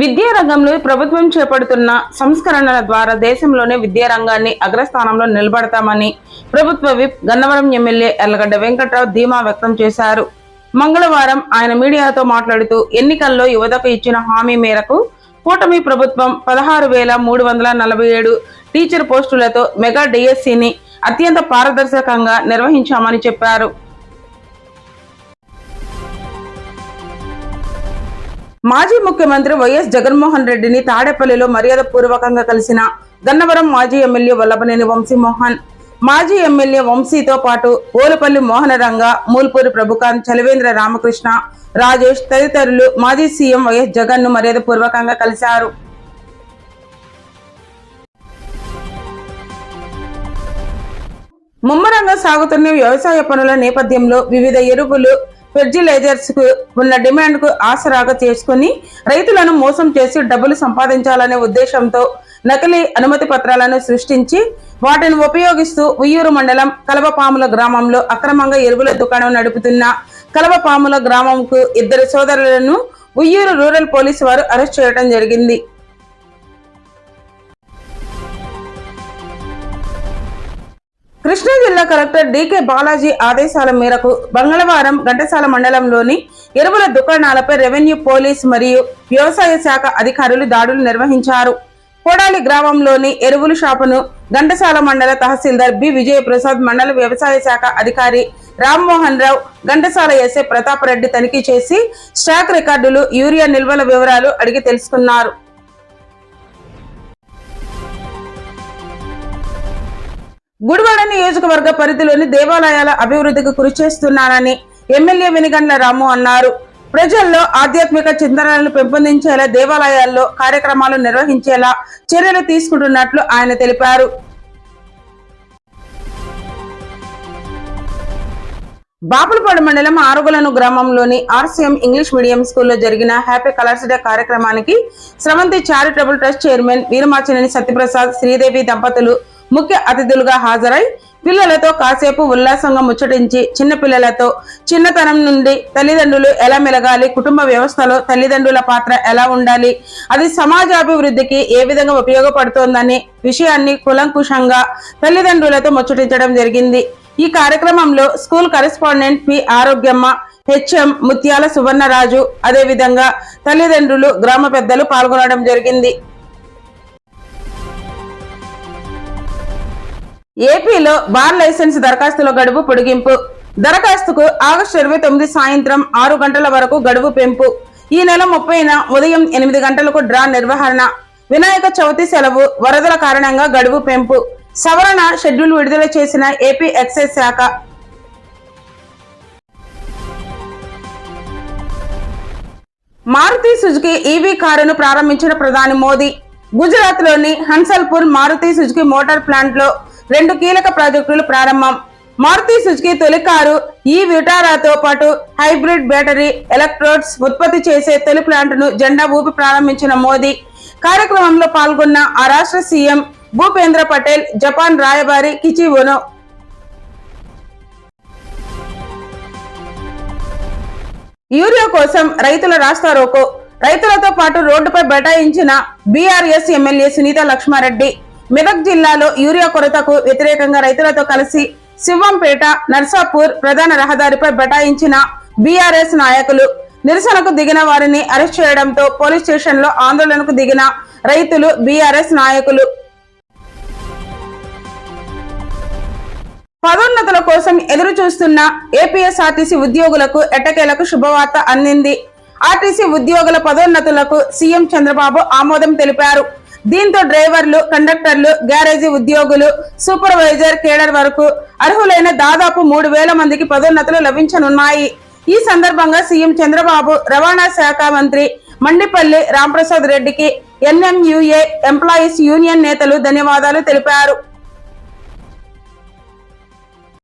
విద్యా రంగంలో ప్రభుత్వం చేపడుతున్న సంస్కరణల ద్వారా దేశంలోనే విద్యా రంగాన్ని అగ్రస్థానంలో నిలబడతామని ప్రభుత్వ విప్ గన్నవరం ఎమ్మెల్యే ఎల్లగడ్డ వెంకట్రావు ధీమా వ్యక్తం చేశారు. మంగళవారం ఆయన మీడియాతో మాట్లాడుతూ ఎన్నికల్లో యువతకు ఇచ్చిన హామీ మేరకు కూటమి ప్రభుత్వం పదహారు వేల మూడు వందల నలభై ఏడు టీచర్ పోస్టులతో మెగా డిఎస్సిని అత్యంత పారదర్శకంగా నిర్వహించామని చెప్పారు. మాజీ ముఖ్యమంత్రి వైఎస్ జగన్మోహన్ రెడ్డిని తాడేపల్లిలో మర్యాద పూర్వకంగా కలిసిన గన్నవరం మాజీ ఎమ్మెల్యే వల్లభనేని వంశీమోహన్ మాజీ ఎమ్మెల్యే వంశీతో పాటు ఓలపల్లి మోహనరంగ మూల్పూరి ప్రభుకాంత్ చలవేంద్ర రామకృష్ణ రాజేష్ తదితరులు మాజీ సీఎం వైఎస్ జగన్ను మర్యాద పూర్వకంగా కలిశారు. ముమ్మరంగా సాగుతున్న వ్యవసాయ పనుల నేపథ్యంలో వివిధ ఎరువులు ఫెర్టిలైజర్స్కు ఉన్న డిమాండ్కు ఆసరాగా చేసుకుని రైతులను మోసం చేసి డబ్బులు సంపాదించాలనే ఉద్దేశంతో నకిలీ అనుమతి పత్రాలను సృష్టించి వాటిని ఉపయోగిస్తూ ఉయ్యూరు మండలం కలవపాముల గ్రామంలో అక్రమంగా ఎరువుల దుకాణం నడుపుతున్న కలవపాముల గ్రామంకు ఇద్దరు సోదరులను ఉయ్యూరు రూరల్ పోలీసు వారు అరెస్ట్ చేయడం జరిగింది. కృష్ణా జిల్లా కలెక్టర్ డికే బాలాజీ ఆదేశాల మేరకు మంగళవారం ఘంటసాల మండలంలోని ఎరువుల దుకాణాలపై రెవెన్యూ పోలీస్ మరియు వ్యవసాయ శాఖ అధికారులు దాడులు నిర్వహించారు. కోడాలి గ్రామంలోని ఎరువుల షాపును ఘంటసాల మండల తహసీల్దార్ బి. విజయప్రసాద్ మండల వ్యవసాయ శాఖ అధికారి రామ్మోహన్ రావు ఘంటసాల ఎస్ఏ ప్రతాప్ రెడ్డి తనిఖీ చేసి స్టాక్ రికార్డులు యూరియా నిల్వల వివరాలు అడిగి తెలుసుకున్నారు. గుడివాడ నియోజకవర్గ పరిధిలోని దేవాలయాల అభివృద్ధికి కృషి చేస్తున్నానని ఎమ్మెల్యే వెనిగండ్ల రాము అన్నారు. ప్రజల్లో ఆధ్యాత్మిక చింతనలను పెంపొందించేలా దేవాలయాల్లో కార్యక్రమాలు నిర్వహించేలా చర్యలు తీసుకుంటున్నట్లు ఆయన తెలిపారు. బాపులపాడు మండలం ఆరుగులను గ్రామంలోని ఆర్సీఎం ఇంగ్లీష్ మీడియం స్కూల్లో జరిగిన హ్యాపీ కలర్స్ డే కార్యక్రమానికి Sravanthi charitable trust chairman Veeramachineni Satyaprasad Sridevi దంపతులు ముఖ్య అతిథులుగా హాజరై పిల్లలతో కాసేపు ఉల్లాసంగా ముచ్చటించి చిన్నపిల్లలతో చిన్నతనం నుండి తల్లిదండ్రులు ఎలా మెలగాలి కుటుంబ వ్యవస్థలో తల్లిదండ్రుల పాత్ర ఎలా ఉండాలి అది సమాజాభివృద్ధికి ఏ విధంగా ఉపయోగపడుతోందనే విషయాన్ని కులంకుశంగా తల్లిదండ్రులతో ముచ్చటించడం జరిగింది. ఈ కార్యక్రమంలో school correspondent P Arogyamma HM Muthyala Suvarnaraju అదేవిధంగా తల్లిదండ్రులు గ్రామ పెద్దలు పాల్గొనడం జరిగింది. ఏపీలో బార్ లైసెన్స్ దరఖాస్తుల గడువు పొడిగింపు. దరఖాస్తుకు ఆగస్టు ఇరవై తొమ్మిది సాయంత్రం ఆరు గంటల వరకు గడువు పెంపు. ఈ నెల ముప్పైన ఉదయం ఎనిమిది గంటలకు డ్రా నిర్వహణ. వినాయక చవితి సెలవు వరదల కారణంగా గడువు పెంపు. సవరణ షెడ్యూల్ విడుదల చేసిన ఏపీ ఎక్సైజ్ శాఖ. మారుతి సుజుకి ఈవీ కారును ప్రారంభించిన ప్రధాని మోదీ. గుజరాత్లోని హన్సల్పూర్ మారుతి సుజుకి మోటార్ ప్లాంట్లో రెండు కీలక ప్రాజెక్టులు ప్రారంభం. మారుతి సుజుకి తొలి కారు ఈ విటారాతో పాటు హైబ్రిడ్ బ్యాటరీ ఎలక్ట్రోడ్స్ ఉత్పత్తి చేసే తొలి ప్లాంట్ను జెండా ఊపి ప్రారంభించిన మోదీ. కార్యక్రమంలో పాల్గొన్న ఆ రాష్ట్ర సీఎం భూపేంద్ర పటేల్ జపాన్ రాయబారి కిచి ఒనో యూరియా కోసం రైతుల రాస్తా రోకో రైతులతో పాటు రోడ్డుపై బైఠాయించిన బీఆర్ఎస్ ఎమ్మెల్యే సునీత లక్ష్మారెడ్డి. మెదక్ జిల్లాలో యూరియా కొరతకు వ్యతిరేకంగా రైతులతో కలిసి శివంపేట నర్సాపూర్ ప్రధాన రహదారిపై బటాయించిన బీఆర్ఎస్ నాయకులు నిరసనకు దిగిన వారిని అరెస్ట్ చేయడంతో పోలీస్ స్టేషన్లో ఆందోళనకు దిగిన రైతులు బీఆర్ఎస్ నాయకులు. పదోన్నతుల కోసం ఎదురు చూస్తున్న ఏపీఎస్ఆర్టీసీ ఉద్యోగులకు ఎట్టకేలకు శుభవార్త అందింది. ఆర్టీసీ ఉద్యోగుల పదోన్నతులకు సీఎం చంద్రబాబు ఆమోదం తెలిపారు. దీంతో డ్రైవర్లు కండక్టర్లు గ్యారేజీ ఉద్యోగులు సూపర్వైజర్ కేడర్ వరకు అర్హులైన దాదాపు మూడు వేల మందికి పదోన్నతులు లభించనున్నాయి. ఈ సందర్భంగా సీఎం చంద్రబాబు రవాణా శాఖ మంత్రి మండిపల్లి రాంప్రసాద్ రెడ్డికి ఎన్ఎంయుఏ ఎంప్లాయీస్ యూనియన్ నేతలు ధన్యవాదాలు తెలిపారు.